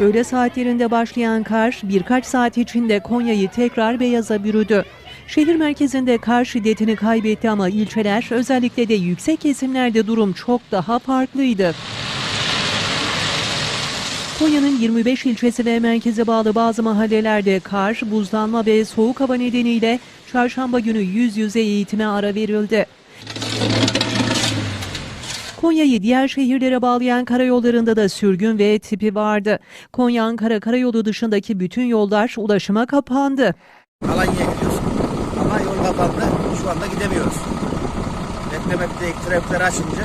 Öğle saatlerinde başlayan kar birkaç saat içinde Konya'yı tekrar beyaza bürüdü. Şehir merkezinde kar şiddetini kaybetti ama ilçeler özellikle de yüksek kesimlerde durum çok daha farklıydı. Konya'nın 25 ilçesi ve merkeze bağlı bazı mahallelerde kar, buzlanma ve soğuk hava nedeniyle çarşamba günü yüz yüze eğitime ara verildi. Konya'yı diğer şehirlere bağlayan karayollarında da sürgün ve tipi vardı. Konya-Ankara karayolu dışındaki bütün yollar ulaşıma kapandı. Alanya'ya gidiyoruz. Ama yol kapandı. Şu anda gidemiyoruz. Beklemekte trafikler açınca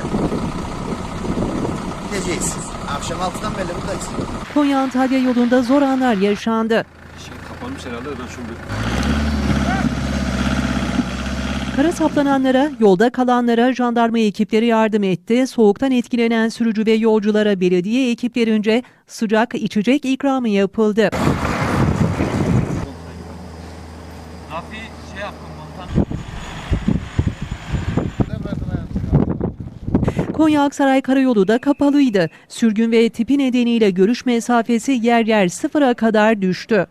gideceğiz. Akşam 6'dan beri buradayız. Konya-Antalya yolunda zor anlar yaşandı. Şey kapanmış herhalde ben şimdi. Kara saplananlara, yolda kalanlara jandarma ekipleri yardım etti. Soğuktan etkilenen sürücü ve yolculara belediye ekiplerince sıcak içecek ikramı yapıldı. Konya Aksaray Karayolu da kapalıydı. Sürgün ve tipi nedeniyle görüş mesafesi yer yer sıfıra kadar düştü.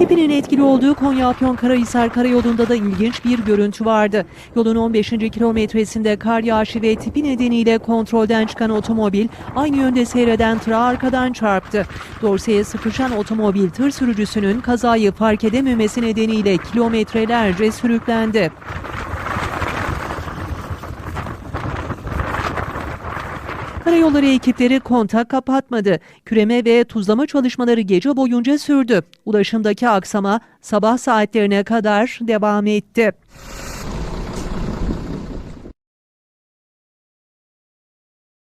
Tipinin etkili olduğu Konya-Afyonkarahisar karayolunda da ilginç bir görüntü vardı. Yolun 15. kilometresinde kar yağışı ve tipi nedeniyle kontrolden çıkan otomobil aynı yönde seyreden tıra arkadan çarptı. Dorseye sıkışan otomobil tır sürücüsünün kazayı fark edememesi nedeniyle kilometrelerce sürüklendi. Karayolları ekipleri kontak kapatmadı. Küreme ve tuzlama çalışmaları gece boyunca sürdü. Ulaşımdaki aksama sabah saatlerine kadar devam etti.